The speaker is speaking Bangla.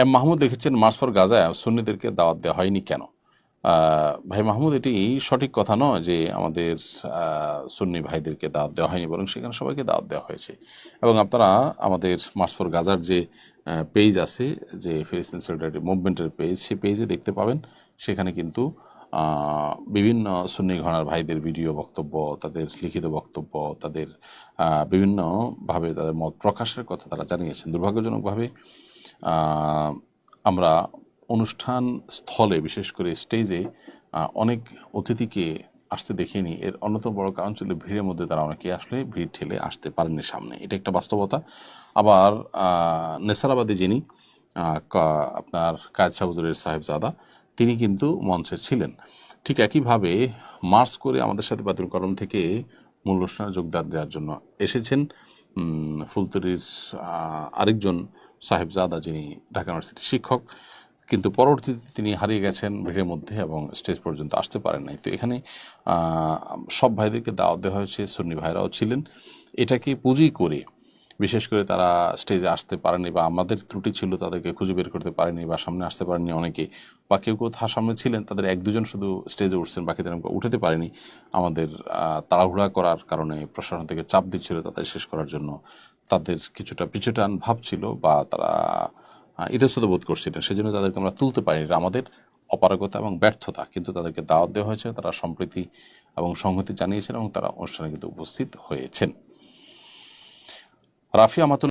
এম মাহমুদ লিখেছেন, মার্চ ফর গাজায় সুন্নিদেরকে দাওয়াত দেওয়া হয়নি কেন? ভাই মাহমুদ, এটি সঠিক কথা নয় যে আমাদের সুন্নি ভাইদেরকে দাওয়াত দেওয়া হয়নি, বরং সেখানে সবাইকে দাওয়াত দেওয়া হয়েছে। এবং আপনারা আমাদের মার্চ ফর গাজার যে পেজ আছে, যে ফিলিস্তিন সলিডারিটি মুভমেন্টের পেজ সেই পেজে দেখতে পাবেন। সেখানে কিন্তু বিভিন্ন সুন্নি ঘনার ভাইদের ভিডিও বক্তব্য, তাদের লিখিত বক্তব্য, তাদের বিভিন্নভাবে তাদের মত প্রকাশের কথা তারা জানিয়েছেন। দুর্ভাগ্যজনকভাবে আমরা অনুষ্ঠান স্থলে, বিশেষ করে স্টেজে অনেক অতিথিকে আসতে দেখিনি। এর অন্যতম বড় কারণ ছিল ভিড়ের মধ্যে তারা অনেকে আসলে ভিড় ঠেলে আসতে পারেননি সামনে। এটা একটা বাস্তবতা। আবার নেসারাবাদে যিনি আপনার কায়দ সাহুদুরের সাহেবজাদা, তিনি কিন্তু মঞ্চে ছিলেন। ঠিক একইভাবে মার্চ করে আমাদের সাথে বাতিল করম থেকে মূল অনুষ্ঠানে যোগদান দেওয়ার জন্য এসেছেন। আহ, আরেকজন সাহেবজাদা যিনি ঢাকা ইউনিভার্সিটির শিক্ষক কিন্তু পরবর্তীতে তিনি হারিয়ে গেছেন ভিড়ের মধ্যে এবং স্টেজ পর্যন্ত আসতে পারেন নাই। তো এখানে সব ভাইদেরকে দাওয়াত দেওয়া হয়েছে সুন্নি ভাইরাও ছিলেন। এটাকে পুঁজি করে বিশেষ করে তারা স্টেজে আসতে পারেনি বা আমাদের ত্রুটি ছিল তাদেরকে খুঁজে বের করতে পারেনি বা সামনে আসতে পারেনি অনেকে বা কেউ কেউ তার সামনে ছিলেন, তাদের এক দুজন শুধু স্টেজে উঠছেন, বাকিদের আমরা উঠাতে পারেনি। আমাদের তাড়াহুড়া করার কারণে প্রশাসন থেকে চাপ দিচ্ছিল তাদের শেষ করার জন্য। তাদের কিছুটা পিছুটান ভাব ছিল বা তারা ইতস্তত বোধ করছিলেন। সেজন্য তাদেরকে আমরা তুলতে পারিনি। আমাদের অপারগতা এবং ব্যর্থতা। কিন্তু তাদেরকে দাওয়াত দেওয়া হয়েছে, তারা সম্প্রীতি এবং সংহতি জানিয়েছেন এবং তারা অনুষ্ঠানে কিন্তু উপস্থিত হয়েছেন। রাফি আমাতুল